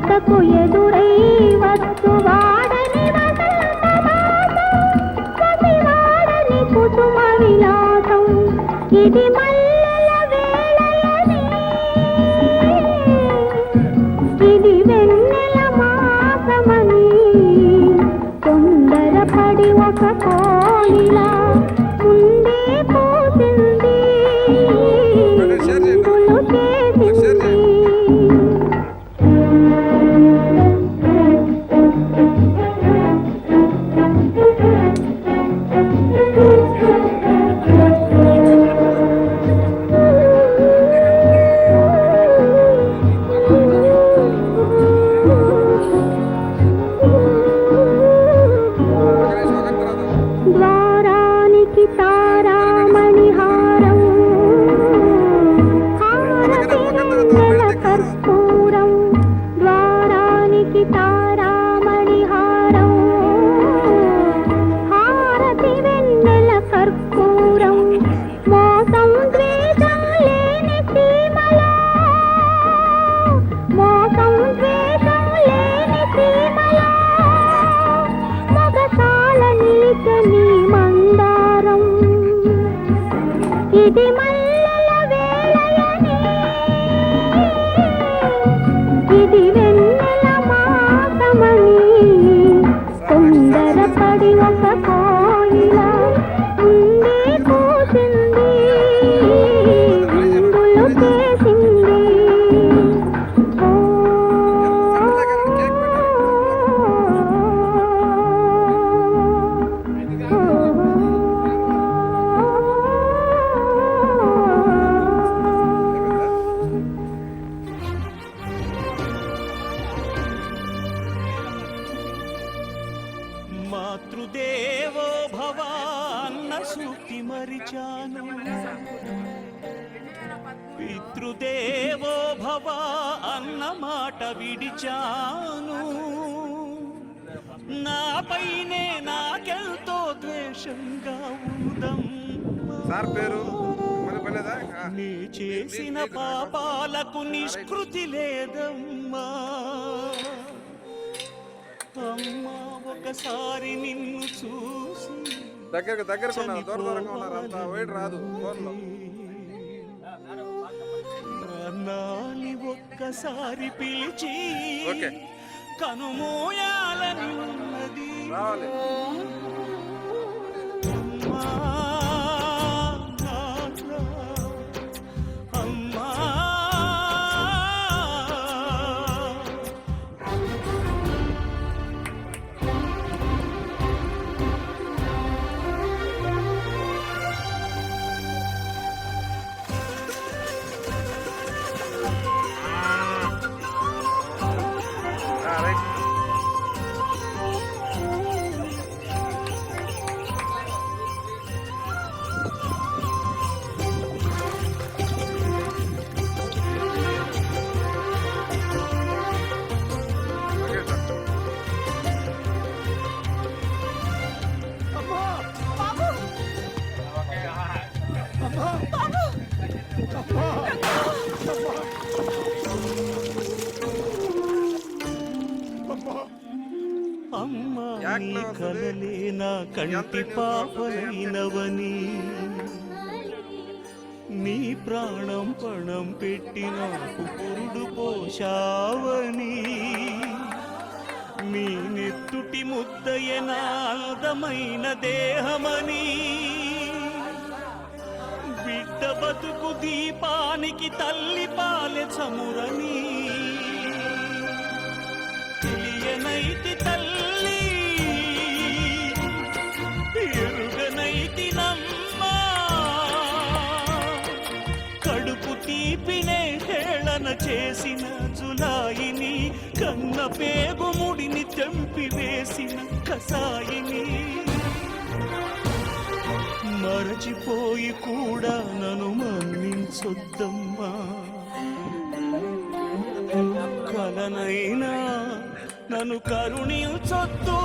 ఘనతకు ఎదురై వస్తువా? నిలిచని మందారం. ఇది పితృదేవో భవ అన్న మాట విడిచాను. నాపైనే నాకెంతో ద్వేషంగా ఉందం సార్ పేరు నీ చేసిన పాపాలకు నిష్కృతి లేదమ్మా. అమ్మా ఒకసారి నిన్ను చూసి దగ్గరకు దగ్గరకు ఉన్నారు దూర దూరంగా ఉన్నారు అంత వెయిట్ రాదు. ఫోన్లో. నాని ఒక్కసారి పిలిచి. కనుమోయాలని ఉన్నది. అమ్మా, కంటి పాపలైనవని నీ ప్రాణం పణం పెట్టి నాకు పురుడు పోషావని నీ నెత్తుటి ముద్దయ నా దేహమని. బిడ్డ బతుకు దీపానికి తల్లి పాలె చమురని. చేసిన జులాయిని కన్న పేగుముడిని తెంపి వేసిన కసాయిని. మరచిపోయి కూడా నన్ను మన్నించొద్దమ్మా. కలనైనా నన్ను కరుణించొద్దు.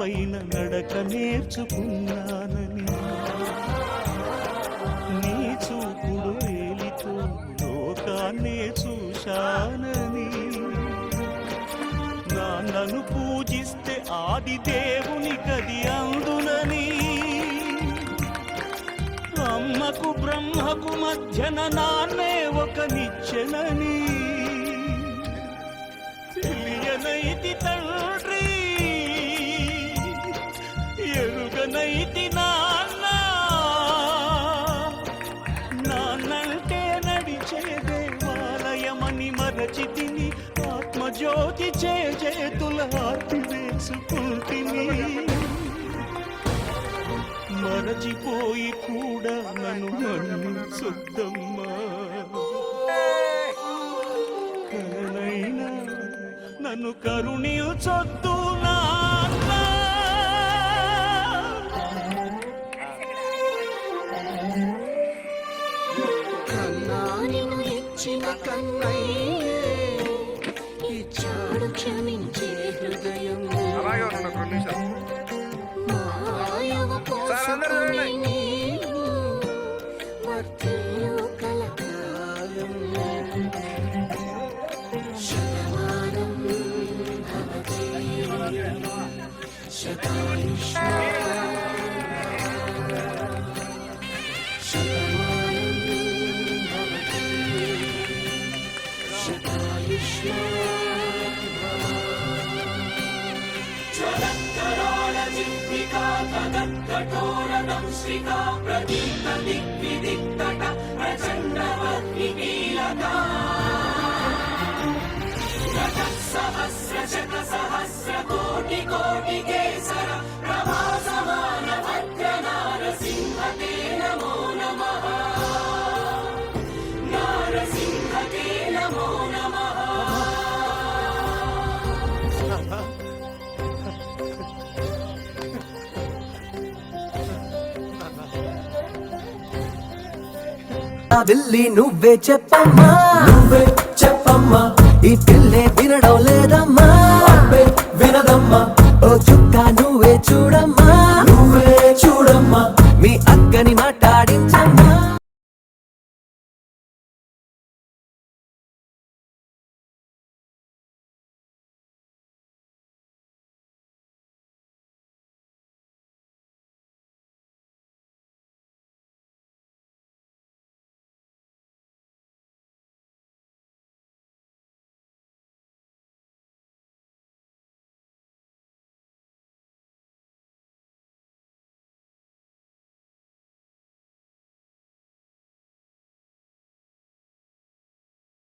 పైన నడక నేర్చుకున్నానని. నీ చూపుడు వేలితో లోకాన్నే చూశానని. నన్ను పూజిస్తే ఆది దేవుని కది అందునని. అమ్మకు బ్రహ్మకు మధ్యన నాన్నే ఒక నిచ్చెనని. మర్చిపోయి కూడా నన్ను మన్నించొద్దమ్మా కలనైనా నన్ను కరుణించొద్దు నా వెళ్ళి నువ్వే చెప్పమ్మా. నువ్వే చెప్పమ్మా. ఈ పిల్లే వినడం లేదమ్మా.